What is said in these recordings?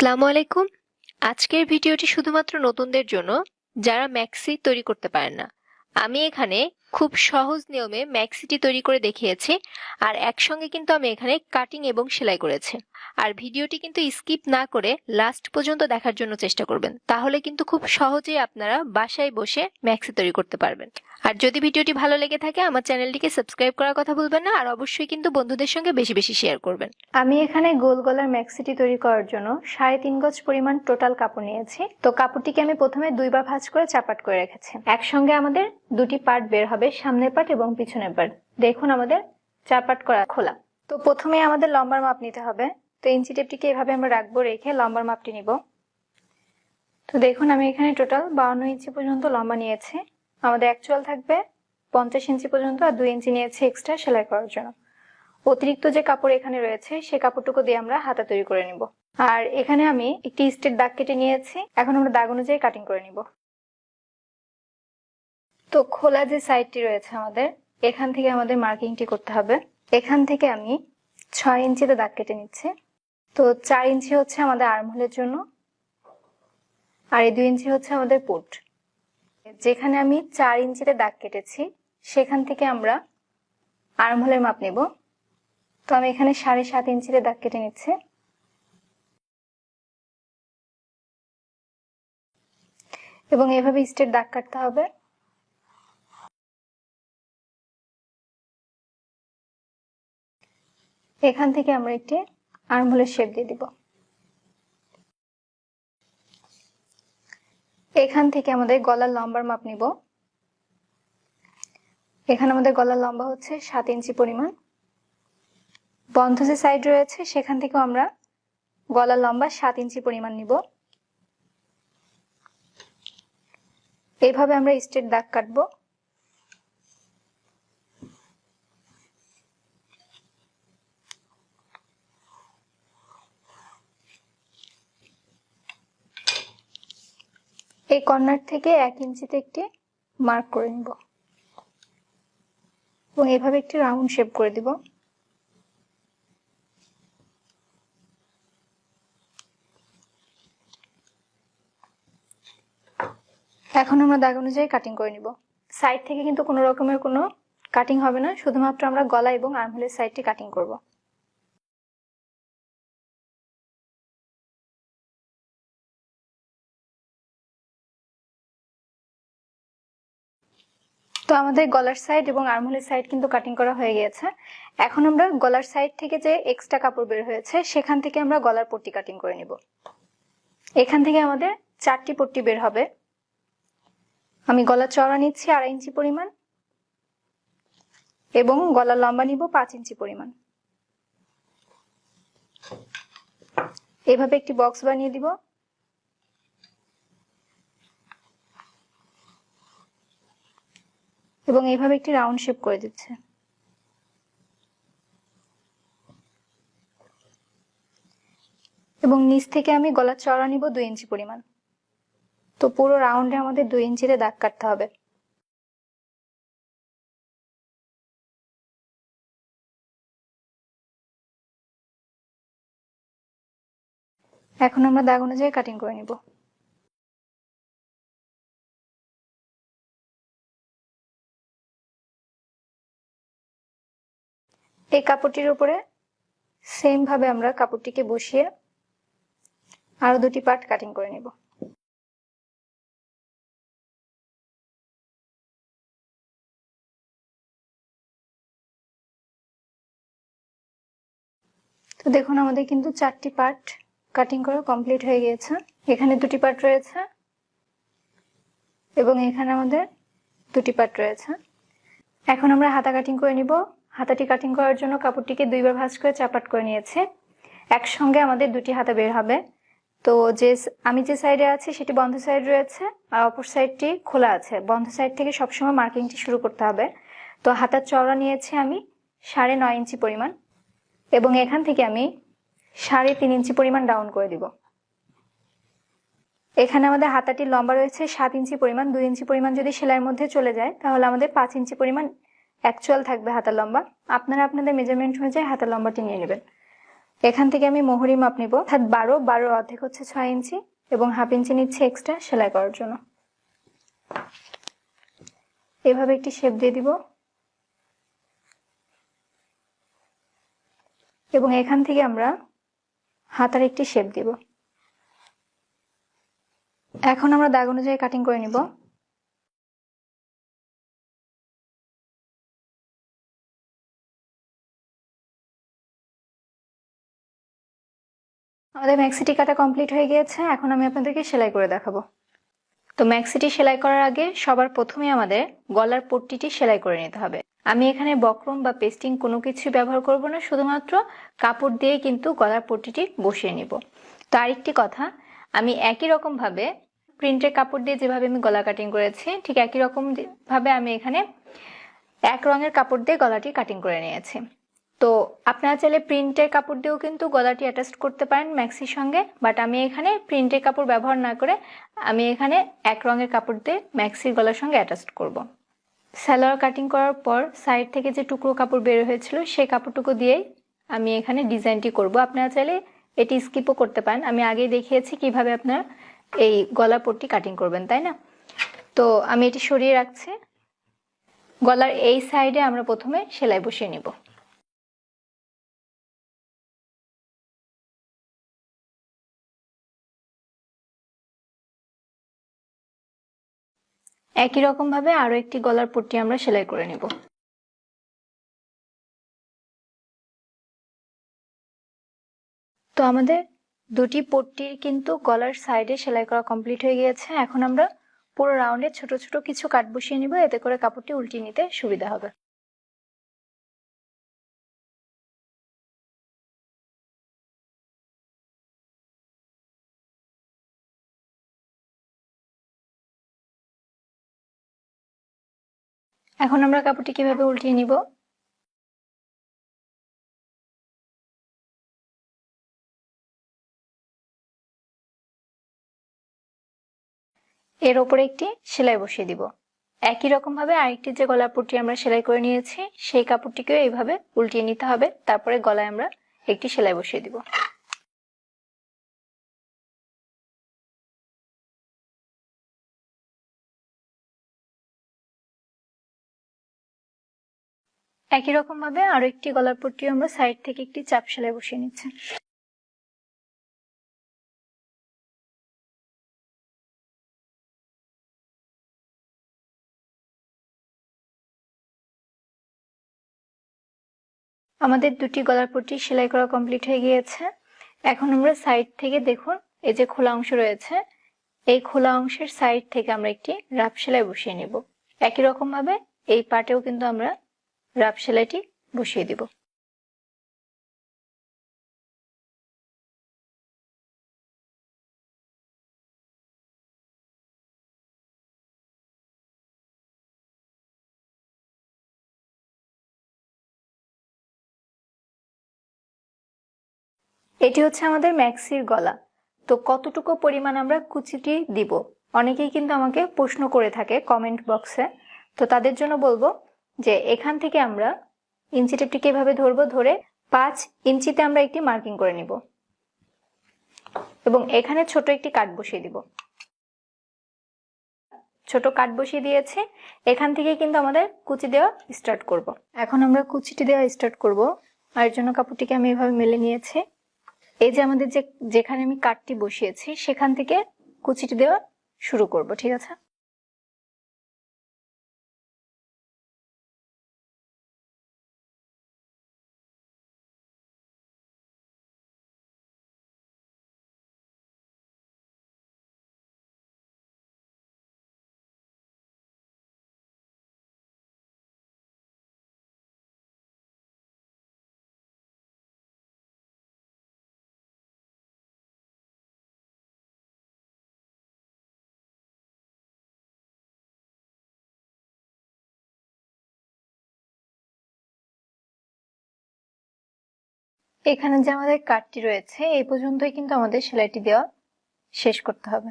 আসসালামু আলাইকুম। আজকের ভিডিওটি শুধুমাত্র নতুনদের জন্য, যারা ম্যাক্সি তৈরি করতে পারেন না। আমি এখানে খুব সহজ নিয়মে ম্যাক্সিটি তৈরি করে দেখিয়েছি, আর একসঙ্গে কিন্তু আমি এখানে কাটিং এবং সেলাই করেছি। আর ভিডিওটি কিন্তু স্কিপ না করে লাস্ট পর্যন্ত দেখার জন্য চেষ্টা করবেন। তাহলে কিন্তু খুব সহজেই আপনারা বাসায় বসে ম্যাক্সি তৈরি করতে পারবেন। আর যদি ভিডিওটি ভালো লেগে থাকে, আমার চ্যানেলটিকে সাবস্ক্রাইব করার কথা ভুলবেন না, আর অবশ্যই কিন্তু বন্ধুদের সঙ্গে বেশি বেশি শেয়ার করবেন। আমি এখানে গোল গলার ম্যাক্সিটি তৈরি করার জন্য সাড়ে তিন গজ পরিমাণ টোটাল কাপড় নিয়েছি। তো কাপড়টিকে আমি প্রথমে দুইবার ভাঁজ করে চাপাট করে রেখেছি। একসঙ্গে আমাদের দুটি পার্ট বের হবে। সামনের পার্ট এবং পিছনের পাট। দেখুন আমাদের চার পাট করা খোলা। তো প্রথমে আমাদের লম্বার মাপ নিতে হবে। তো ইঞ্চি টেপটিকে এভাবে আমরা রাখব, রেখে লম্বার মাপটি নিব। তো দেখুন, আমি এখানে টোটাল বাউন্ন ইঞ্চি পর্যন্ত লম্বা নিয়েছি। আমাদের অ্যাকচুয়াল থাকবে পঞ্চাশ ইঞ্চি পর্যন্ত আর দুই ইঞ্চি নিয়েছি এক্সট্রা সেলাই করার জন্য। অতিরিক্ত যে কাপড় এখানে রয়েছে, সে কাপড়টুকু দিয়ে আমরা হাতা তৈরি করে নিব। আর এখানে আমি একটি স্টেট দাগ কেটে নিয়েছি। এখন আমরা দাগ অনুযায়ী কাটিং করে নিব। তো খোলা যে সাইডটি রয়েছে আমাদের, এখান থেকে আমাদের মার্কিংটি করতে হবে। এখান থেকে আমি ছয় ইঞ্চিতে দাগ কেটে নিচ্ছি। তো চার ইঞ্চি হচ্ছে আমাদের আর্মহোলের জন্য, আর এই দুই ইঞ্চি হচ্ছে আমাদের পুট যেখানে আমি চার ইঞ্চিতে দাগ কেটেছি, সেখান থেকে আমরা আর্মহোলের মাপ নেব। তো আমি এখানে সাড়ে সাত ইঞ্চিতে দাগ কেটে নিচ্ছি। এবং এভাবে স্টেট দাগ কাটতে হবে। এখান থেকে আমরা একটি আর্মহোলের শেপ দিয়ে দিব। এখান থেকে আমাদের গলার লম্বার মাপ নিব। এখানে আমাদের গলার লম্বা হচ্ছে সাত ইঞ্চি পরিমাণ। বন্ধ যে সাইড রয়েছে, সেখান থেকেও আমরা গলার লম্বা সাত ইঞ্চি পরিমাণ নিব। এইভাবে আমরা স্ট্রেট দাগ কাটবো। এই কর্নার থেকে এক ইঞ্চিতে একটি মার্ক করে নিব। এবং এভাবে একটি রাউন্ড শেপ করে দিব। এখন আমরা দাগ অনুযায়ী কাটিং করে নিব। সাইড থেকে কিন্তু কোনো রকমের কোনো কাটিং হবে না। শুধুমাত্র আমরা গলা এবং আর্মহোলের সাইডটি কাটিং করব। তো আমাদের গলার সাইড এবং আর্মহোলের সাইড কিন্তু কাটিং করা হয়ে গিয়েছে। এখন আমরা গলার সাইড থেকে যে এক্সট্রা কাপড় বের হয়েছে, সেখান থেকে আমরা গলার পট্টি কাটিং করে নিব। এখান থেকে আমাদের চারটি পট্টি বের হবে। আমি গলার চওড়া নিচ্ছি আড়াই ইঞ্চি পরিমাণ এবং গলার লম্বা নিব পাঁচ ইঞ্চি পরিমাণ। এভাবে একটি বক্স বানিয়ে দিব। এবং এইভাবে একটি রাউন্ড শেপ করে দিচ্ছে। এবং নিচ থেকে আমি গলার চড়া নিব দুই ইঞ্চি পরিমাণ। তো পুরো রাউন্ডে আমাদের দুই ইঞ্চিতে দাগ কাটতে হবে। এখন আমরা দাগ অনুযায়ী কাটিং করে নিব। এই কাপড়টির উপরে সেম ভাবে আমরা কাপড়টিকে বসিয়ে আরও দুটি পার্ট কাটিং করে নিব। তো দেখুন, আমাদের কিন্তু চারটি পার্ট কাটিং করা কমপ্লিট হয়ে গিয়েছে। এখানে দুটি পার্ট রয়েছে এবং এখানে আমাদের দুটি পার্ট রয়েছে। এখন আমরা হাতা কাটিং করে নিব। হাতাটি কাটিং করার জন্য কাপড়টিকে দুইবার ভাঁজ করে চাপাট করে নিয়েছে। একসঙ্গে আমাদের দুটি হাতা বের হবে। তো যে আমি যে সাইডে আছি, সেটি বন্ধ সাইড রয়েছে আর অপর সাইডটি খোলা আছে। বন্ধ সাইড থেকে সবসময় মার্কিংটি শুরু করতে হবে। তো হাতার চওড়া নিয়েছি আমি সাড়ে নয় ইঞ্চি পরিমাণ এবং এখান থেকে আমি সাড়ে তিন ইঞ্চি পরিমাণ ডাউন করে দিব। এখানে আমাদের হাতাটির লম্বা রয়েছে সাত ইঞ্চি পরিমাণ, দুই ইঞ্চি পরিমাণ যদি সেলাইয়ের মধ্যে চলে যায়, তাহলে আমাদের পাঁচ ইঞ্চি পরিমাণ অ্যাকচুয়াল থাকবে হাতের লম্বা। আপনারা আপনাদের মেজারমেন্ট অনুযায়ী হাতের লম্বাটি নিয়ে নেবেন। এখান থেকে আমি মোহরি মাপ নিব। অর্থাৎ বারো বারোর অর্ধেক হচ্ছে ছয় ইঞ্চি এবং হাফ ইঞ্চি নিচ্ছে এক্সট্রা সেলাই করার জন্য। এভাবে একটি শেপ দিয়ে দিব। এবং এখান থেকে আমরা হাতার একটি শেপ দিব। এখন আমরা দাগ অনুযায়ী কাটিং করে নিব। আমাদের ম্যাক্সিটি কাটা কমপ্লিট হয়ে গিয়েছে। এখন আমি আপনাদেরকে সেলাই করে দেখাবো। তো ম্যাক্সিটি সেলাই করার আগে সবার প্রথমে আমাদের গলার পট্টিটি সেলাই করে নিতে হবে। আমি এখানে বক্রম বা পেস্টিং কোনো কিছু ব্যবহার করব না, শুধুমাত্র কাপড় দিয়ে কিন্তু গলার পট্টিটি বসিয়ে নিব। তো আরেকটি কথা, আমি একই রকম ভাবে প্রিন্টের কাপড় দিয়ে যেভাবে আমি গলা কাটিং করেছি, ঠিক একই রকম ভাবে আমি এখানে এক রঙের কাপড় দিয়ে গলাটি কাটিং করে নিয়েছি। তো আপনারা চাইলে প্রিন্টের কাপড় দিয়েও কিন্তু গলাটি অ্যাটাচ করতে পারেন ম্যাক্সির সঙ্গে বাট আমি এখানে প্রিন্টের কাপড় ব্যবহার না করে আমি এখানে এক রঙের কাপড় দিয়ে ম্যাক্সির গলার সঙ্গে অ্যাটাচ করব। স্যালোয়ার কাটিং করার পর সাইড থেকে যে টুকরো কাপড় বের হয়েছিল সেই কাপড়টুকু দিয়েই আমি এখানে ডিজাইনটি করব। আপনারা চাইলে এটি স্কিপও করতে পারেন। আমি আগেই দেখিয়েছি কীভাবে আপনারা এই গলা পট্টি কাটিং করবেন, তাই না? তো আমি এটি সরিয়ে রাখছি। গলার এই সাইডে আমরা প্রথমে সেলাই বসিয়ে নিব। একই রকম ভাবে আরও একটি গলার পট্টি আমরা সেলাই করে নিব। তো আমাদের দুটি পট্টির কিন্তু গলার সাইডে সেলাই করা কমপ্লিট হয়ে গিয়েছে। এখন আমরা পুরো রাউন্ডে ছোট ছোট কিছু কাট বসিয়ে নিব। এতে করে কাপড়টি উল্টিয়ে নিতে সুবিধা হবে। এখন আমরা কাপড়টি কীভাবে উল্টিয়ে নিব? এর ওপরে একটি সেলাই বসিয়ে দিব। একই রকম ভাবে আরেকটি যে গলা পট্টি আমরা সেলাই করে নিয়েছি, সেই কাপড়টিকেও এইভাবে উল্টিয়ে নিতে হবে। তারপরে গলায় আমরা একটি সেলাই বসিয়ে দিব। একই রকম ভাবে আরও একটি গলার পট্টি আমরা সাইড থেকে একটি চাপ সেলাই বসিয়ে নিচ্ছি। আমাদের দুটি গলার পট্টি সেলাই করা কমপ্লিট হয়ে গিয়েছে। এখন আমরা সাইড থেকে দেখুন, এই যে খোলা অংশ রয়েছে, এই খোলা অংশের সাইড থেকে আমরা একটি রাফ সেলাই বসিয়ে নিব। একই রকম ভাবে এই পাটেও কিন্তু আমরা রাফ সেলাইটি বসিয়ে দিব। এটি হচ্ছে আমাদের ম্যাক্সির গলা। তো কতটুকু পরিমাণ আমরা কুচিটি দিব? অনেকেই কিন্তু আমাকে প্রশ্ন করে থাকে কমেন্ট বক্সে তো তাদের জন্য বলব যে এখান থেকে আমরা ইঞ্চি টেপটিকে এভাবে ধরবো, ধরে পাঁচ ইঞ্চিতে আমরা একটি মার্কিং করে নিব। এবং এখানে ছোট একটি কাট বসিয়ে দিব। ছোট কাট বসিয়ে দিয়েছে। এখান থেকে কিন্তু আমাদের কুচি দেওয়া স্টার্ট করব। এখন আমরা কুচিটি দেওয়া স্টার্ট করব। আর জন্য কাপড়টিকে আমি এভাবে মেলে নিয়েছি। এই যে আমাদের যে, যেখানে আমি কাটটি বসিয়েছি, সেখান থেকে কুচিটি দেওয়া শুরু করব, ঠিক আছে? এখানে যে আমাদের কাটটি রয়েছে, এই পর্যন্তই কিন্তু আমাদের সেলাইটি দেওয়া শেষ করতে হবে।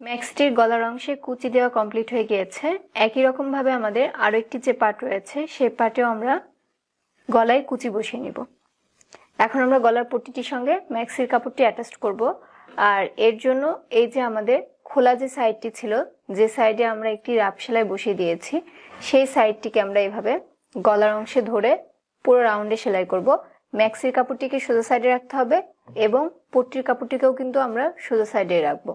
ম্যাক্সটির গলার অংশে কুচি দেওয়া কমপ্লিট হয়ে গিয়েছে। একই রকম ভাবে আমাদের আরও একটি যে পার্ট রয়েছে, সেই পার্টেও আমরা গলায় কুচি বসিয়ে নিব। এখন আমরা গলার পট্টিটির সঙ্গে ম্যাক্সির কাপড়টি অ্যাটাচ করব। আর এর জন্য এই যে আমাদের খোলা যে সাইডটি ছিল যে সাইডে আমরা একটি রাপ সেলাই বসিয়ে দিয়েছি, সেই সাইডটিকে আমরা এভাবে গলার অংশে ধরে পুরো রাউন্ডে সেলাই করব। ম্যাক্সির কাপড়টিকে সোজা সাইডে রাখতে হবে এবং পট্টির কাপড়টিকেও কিন্তু আমরা সোজা সাইডে রাখব।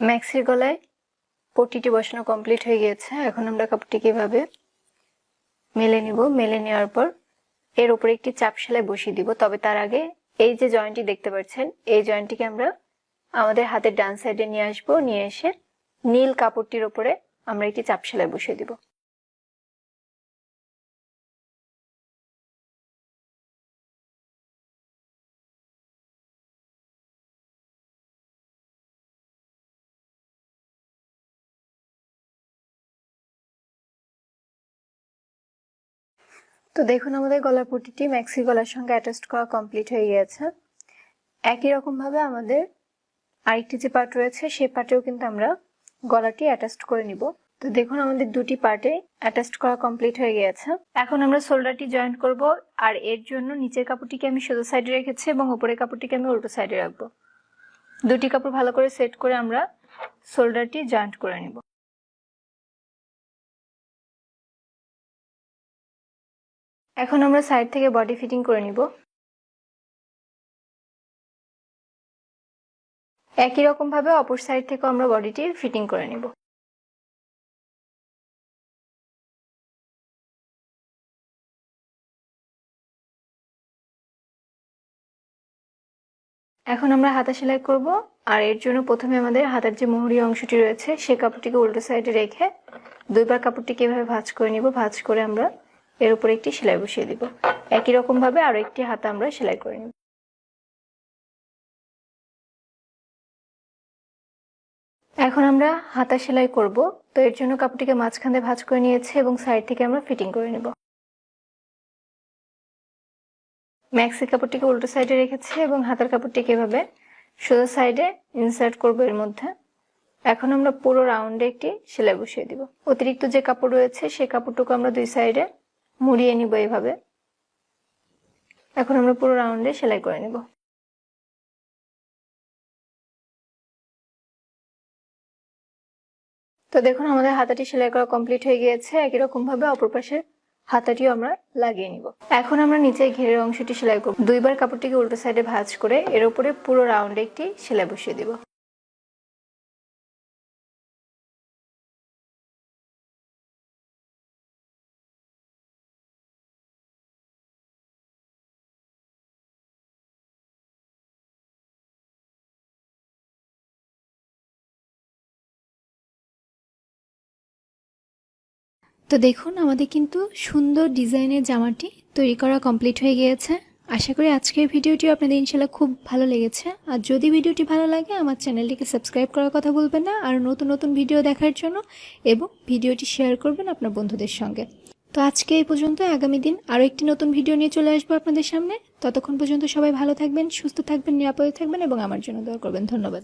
ম্যাক্সির গলায় পট্টিটি বসানো কমপ্লিট হয়ে গিয়েছে। এখন আমরা কাপড়টি এভাবে মেলে নিব? মেলে নেওয়ার পর এর উপরে একটি চাপ সেলাই বসিয়ে দিব। তবে তার আগে এই যে জয়েন্টটি দেখতে পাচ্ছেন, এই জয়েন্টটিকে আমরা আমাদের হাতের ডান সাইডে নিয়ে আসব। নিয়ে এসে নীল কাপড়টির ওপরে আমরা একটি চাপ সেলাই বসিয়ে দিব। তো দেখুন, আমাদের গলার পট্টিটি ম্যাক্সি গলার সঙ্গে অ্যাটাচ করা কমপ্লিট হয়ে গিয়েছে। একই রকম ভাবে আমাদের আরেকটি যে পার্ট রয়েছে সেই পার্টেও কিন্তু আমরা গলাটি অ্যাটাচ করে নিব। তো দেখুন, আমাদের দুটি পার্টে অ্যাটাচ করা কমপ্লিট হয়ে গিয়েছে। এখন আমরা শোল্ডারটি জয়েন্ট করব, আর এর জন্য নিচের কাপড়টিকে আমি সোজা সাইডে রেখেছি এবং উপরের কাপড়টিকে আমি উল্টো সাইডে রাখব। দুটি কাপড় ভালো করে সেট করে আমরা শোল্ডারটি জয়েন্ট করে নিব। এখন আমরা সাইড থেকে বডি ফিটিং করে নিব। একই রকম ভাবে অপর সাইড থেকে আমরা বডিটি ফিটিং করে নিব। এখন আমরা হাতা সেলাই করব, আর এর জন্য প্রথমে আমাদের হাতের যে মোহরি অংশটি রয়েছে, সে কাপড়টিকে উল্টো সাইডে রেখে দুইবার কাপড়টিকে এভাবে ভাঁজ করে নিব। ভাঁজ করে আমরা এর উপরে একটি সেলাই বসিয়ে দিব। একই রকম ভাবে আরও একটি হাতা আমরা সেলাই করে নিব। এখন আমরা হাতা সেলাই করব। তো এর জন্য কাপড়টিকে মাঝখানে ভাঁজ করে নিয়েছি এবং সাইড থেকে আমরা ফিটিং করে নেব। ম্যাক্সি কাপড়টিকে উল্টো সাইডে রেখেছি এবং হাতার কাপড়টিকে এভাবে সোজা সাইডে ইনসার্ট করব এর মধ্যে। এখন আমরা পুরো রাউন্ডে একটি সেলাই বসিয়ে দিব। অতিরিক্ত যে কাপড় রয়েছে সেই কাপড়টুকু আমরা দুই সাইডে মুড়িয়ে নিব এইভাবে। এখন আমরা পুরো রাউন্ডে সেলাই করে নিব। তো দেখুন, আমাদের হাতাটি সেলাই করা কমপ্লিট হয়ে গিয়েছে। একই রকম ভাবে অপর পাশের হাতাটিও আমরা লাগিয়ে নিব। এখন আমরা নিচে ঘেরের অংশটি সেলাই করব। দুইবার কাপড়টিকে উল্টো সাইডে ভাঁজ করে এর উপরে পুরো রাউন্ডে একটি সেলাই বসিয়ে দিব। তো দেখুন, আমাদের কিন্তু সুন্দর ডিজাইনের জামাটি তৈরি করা কমপ্লিট হয়ে গিয়েছে। আশা করি আজকের ভিডিওটি আপনাদের ইনশাল্লাহ খুব ভালো লেগেছে। আর যদি ভিডিওটি ভালো লাগে, আমার চ্যানেলটিকে সাবস্ক্রাইব করার কথা বলবেন না। আর নতুন নতুন ভিডিও দেখার জন্য এবং ভিডিওটি শেয়ার করবেন আপনার বন্ধুদের সঙ্গে। তো আজকে এই পর্যন্ত, আগামী দিন আরও একটি নতুন ভিডিও নিয়ে চলে আসব আপনাদের সামনে। ততক্ষণ পর্যন্ত সবাই ভালো থাকবেন, সুস্থ থাকবেন, নিরাপদে থাকবেন এবং আমার জন্য দোয়া করবেন। ধন্যবাদ।